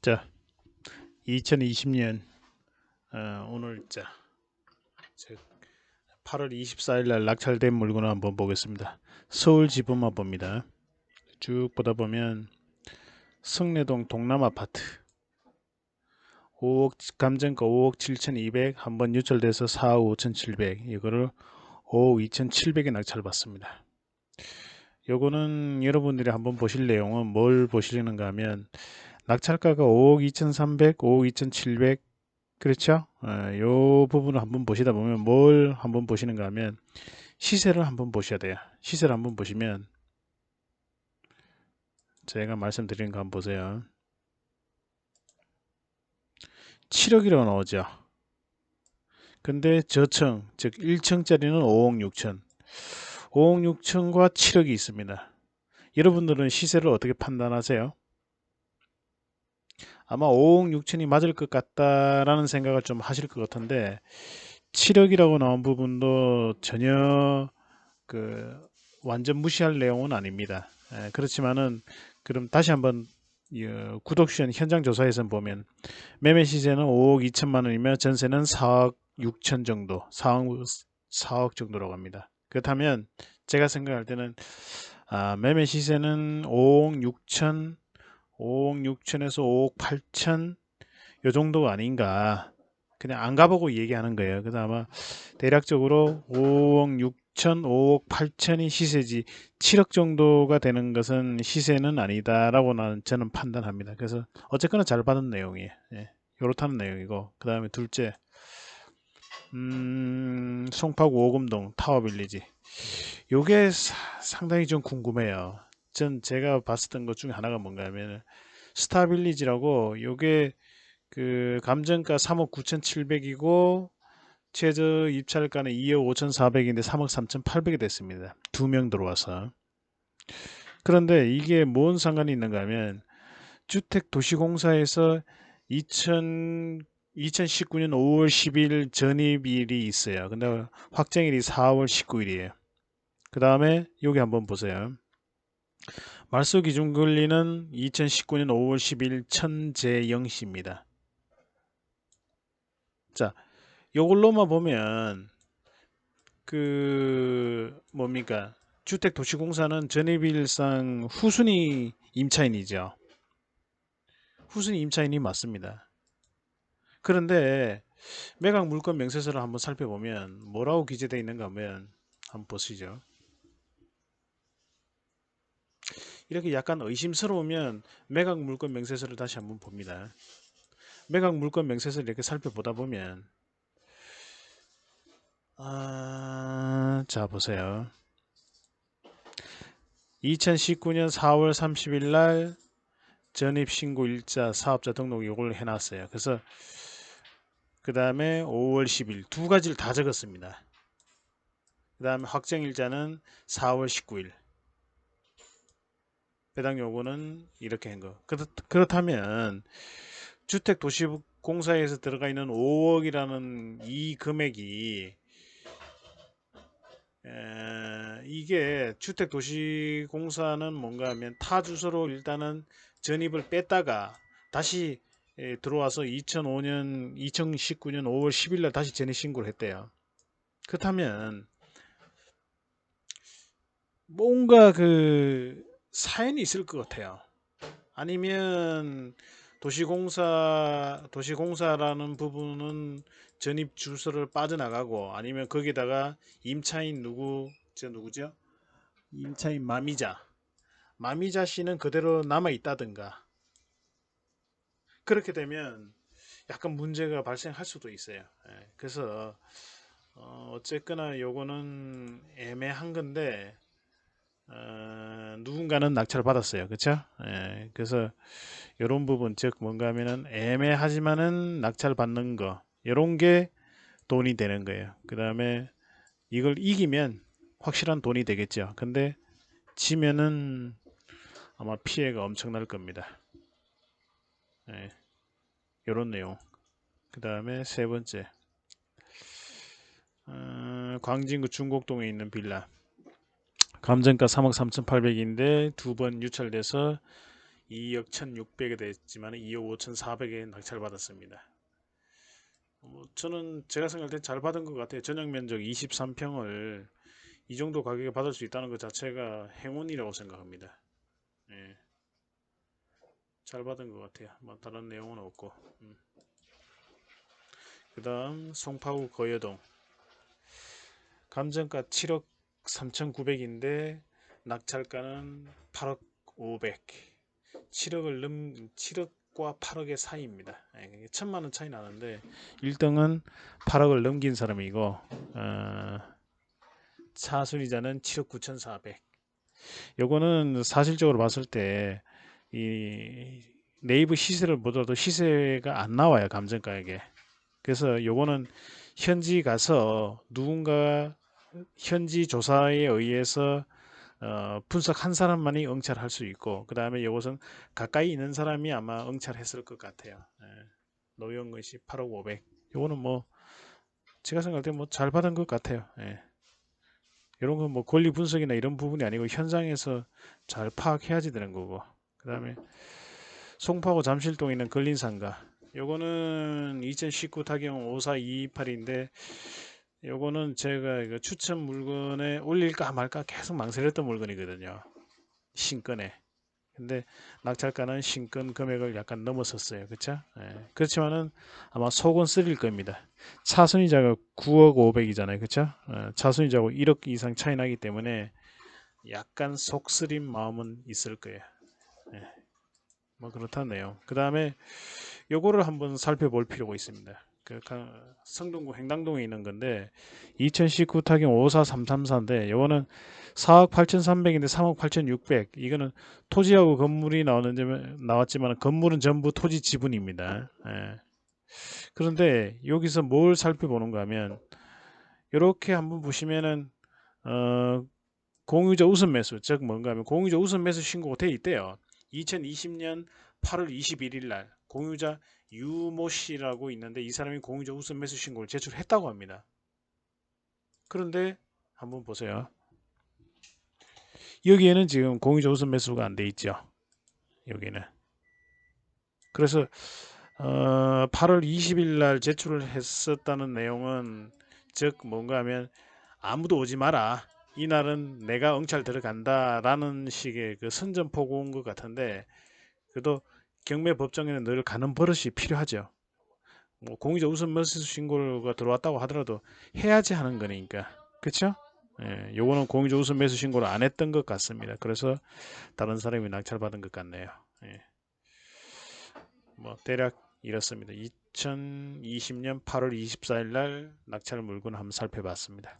자, 2020년 어, 오늘 자 8월 24일 날 낙찰된 물건을 한번 보겠습니다. 서울 지분만 봅니다. 쭉 보다 보면 성내동 동남 아파트 5억 감정가 5억 7,200 한번 유찰돼서 4억 5,700 이거를 5억 2,700에 낙찰받습니다. 요거는 여러분들이 한번 보실 내용은 뭘 보시려는가 하면 낙찰가가 5억 2,300, 5억 2,700 그렇죠? 어, 요 부분을 한번 보시다 보면 뭘 한번 보시는가 하면 시세를 한번 보셔야 돼요. 시세를 한번 보시면 제가 말씀드린 거 한번 보세요. 7억이라고 나오죠. 근데 저층, 즉 1층짜리는 5억 6천. 5억 6천과 7억이 있습니다. 여러분들은 시세를 어떻게 판단하세요? 아마 5억 6천이 맞을 것 같다라는 생각을 좀 하실 것 같은데 7억이라고 나온 부분도 전혀 그 완전 무시할 내용은 아닙니다. 에, 그렇지만은 그럼 다시 한번 어, 구독 시연 현장 조사에서 보면 매매 시세는 5억 2천만 원이며 전세는 4억 6천 정도, 4억, 4억 정도라고 합니다. 그렇다면 제가 생각할 때는 아, 매매 시세는 5억 6천 5억 6천에서 5억 8천 요 정도가 아닌가. 그냥 안 가보고 얘기하는 거예요. 그래서 아마 대략적으로 5억 6천 5억 8천이 시세지 7억 정도가 되는 것은 시세는 아니다 라고 나는 저는 판단합니다. 그래서 어쨌거나 잘 받은 내용이에요 예, 요렇다는 내용이고 그 다음에 둘째 음, 송파구 오금동 타워빌리지. 요게 사, 상당히 좀 궁금해요 전 제가 봤었던 것 중에 하나가 뭔가 하면 스타빌리지라고 요게 그 감정가 3억 9,700이고 최저 입찰가는 2억 5,400인데 3억 3,800이 됐습니다. 두 명 들어와서. 그런데 이게 뭔 상관이 있는가 하면 주택도시공사에서 2000 2019년 5월 10일 전입일이 있어요. 근데 확정일이 4월 19일이에요. 그 다음에 여기 한번 보세요. 말소 기준 권리는 2019년 5월 10일 천재영씨입니다. 자, 요걸로만 보면 그 뭡니까? 주택 도시공사는 전입일상 후순위 임차인이죠. 후순위 임차인이 맞습니다. 그런데 매각 물건 명세서를 한번 살펴보면 뭐라고 기재되어 있는가 하면 한번 보시죠. 이렇게 약간 의심스러우면 매각 물건 명세서를 다시 한번 봅니다. 매각 물건 명세서를 이렇게 살펴보다 보면 아, 자 보세요. 2019년 4월 30일 날 전입신고 일자 사업자 등록 요걸 해놨어요. 그래서 그 다음에 5월 10일 두 가지를 다 적었습니다. 그 다음에 확정일자는 4월 19일 배당 요구는 이렇게 한 거. 그렇, 다면 주택도시공사에서 들어가 있는 5억이라는 이 금액이 에, 이게 주택도시공사는 뭔가 하면 타 주소로 일단은 전입을 뺐다가 다시 에, 들어와서 2005년 2019년 5월 10일 날 다시 전입 신고를 했대요. 그렇다면 뭔가 그 사연이 있을 것 같아요. 아니면 도시공사 도시공사라는 부분은 전입 주소를 빠져나가고 아니면 거기다가 임차인 누구 저 누구죠? 임차인 마미자 마미자 씨는 그대로 남아 있다든가 그렇게 되면 약간 문제가 발생할 수도 있어요. 예, 그래서 어, 어쨌거나 요거는 애매한 건데 어, 누군가는 낙찰을 받았어요. 그렇죠? 예, 그래서 이런 부분 즉 뭔가 하면은 애매하지만은 낙찰 받는 거 이런 게 돈이 되는 거예요. 그 다음에 이걸 이기면 확실한 돈이 되겠죠. 근데 지면은 아마 피해가 엄청날 겁니다. 예, 이런 내용. 그 다음에 세 번째 어, 광진구 중곡동에 있는 빌라 감정가 3억 3,800인데 두 번 유찰돼서 2억 1,600에 됐지만 2억 5,400에 낙찰 받았습니다. 뭐 저는 제가 생각할 때 잘 받은 것 같아요. 전용 면적 23평을 이 정도 가격에 받을 수 있다는 것 자체가 행운이라고 생각합니다. 예. 잘 받은 것 같아요. 뭐 다른 내용은 없고. 음. 그 다음 송파구 거여동 감정가 7억 3,900인데 낙찰가는 8억 500 7억을 넘 7억과 8억의 사이입니다. 예, 천만 원 차이 나는데 1등은 8억을 넘긴 사람이고 어, 차순위자는 7억 9,400 요거는 사실적으로 봤을 때 이 네이버 시세를 보더라도 시세가 안 나와요 감정가에게 그래서 요거는 현지 가서 누군가 현지 조사에 의해서 어, 분석한 사람만이 응찰할 수 있고 그 다음에 이것은 가까이 있는 사람이 아마 응찰했을 것 같아요. 예. 노영근 씨 8억 500 요거는 뭐 제가 생각할 때 뭐 잘 받은 것 같아요. 예. 이런 건 뭐 권리 분석이나 이런 부분이 아니고 현장에서 잘 파악해야지 되는 거고 그 다음에 송파구 잠실동에 있는 걸린상가 요거는 2019 타경 54228인데 요거는 제가 이거 추천 물건에 올릴까 말까 계속 망설였던 물건이거든요. 신건에. 근데 낙찰가는 신건 금액을 약간 넘었었어요. 그쵸? 예. 그렇지만은 아마 속은 쓰릴 겁니다. 차순위자가 9억 5백이잖아요. 그쵸? 예. 차순위자고 1억 이상 차이 나기 때문에 약간 속 쓰린 마음은 있을 거예요. 예. 뭐 그렇다네요. 그 다음에 요거를 한번 살펴볼 필요가 있습니다. 그 성동구 행당동에 있는 건데 2019 타경 54334인데 요거는 4억 8,300인데 3억 8,600 이거는 토지하고 건물이 나오는데 나왔지만 건물은 전부 토지 지분입니다. 예. 그런데 여기서 뭘 살펴보는가 하면 이렇게 한번 보시면은 어, 공유자 우선 매수 즉 뭔가 하면 공유자 우선 매수 신고가 돼 있대요. 2020년 8월 21일 날 공유자 유모 씨라고 있는데 이 사람이 공유자 우선 매수 신고를 제출했다고 합니다. 그런데 한번 보세요. 여기에는 지금 공유자 우선 매수가 안 돼 있죠. 여기는. 그래서 어, 8월 20일 날 제출을 했었다는 내용은 즉 뭔가 하면 아무도 오지 마라. 이날은 내가 응찰 들어간다 라는 식의 그 선전포고 온것 같은데 그래도 경매 법정에는 늘 가는 버릇이 필요하죠. 뭐 공유자 우선 매수 신고가 들어왔다고 하더라도 해야지 하는 거니까. 그렇죠? 예, 요거는 공유자 우선 매수 신고를 안 했던 것 같습니다. 그래서 다른 사람이 낙찰받은 것 같네요. 예. 뭐 대략 이렇습니다. 2020년 8월 24일 날 낙찰 물건 한번 살펴봤습니다.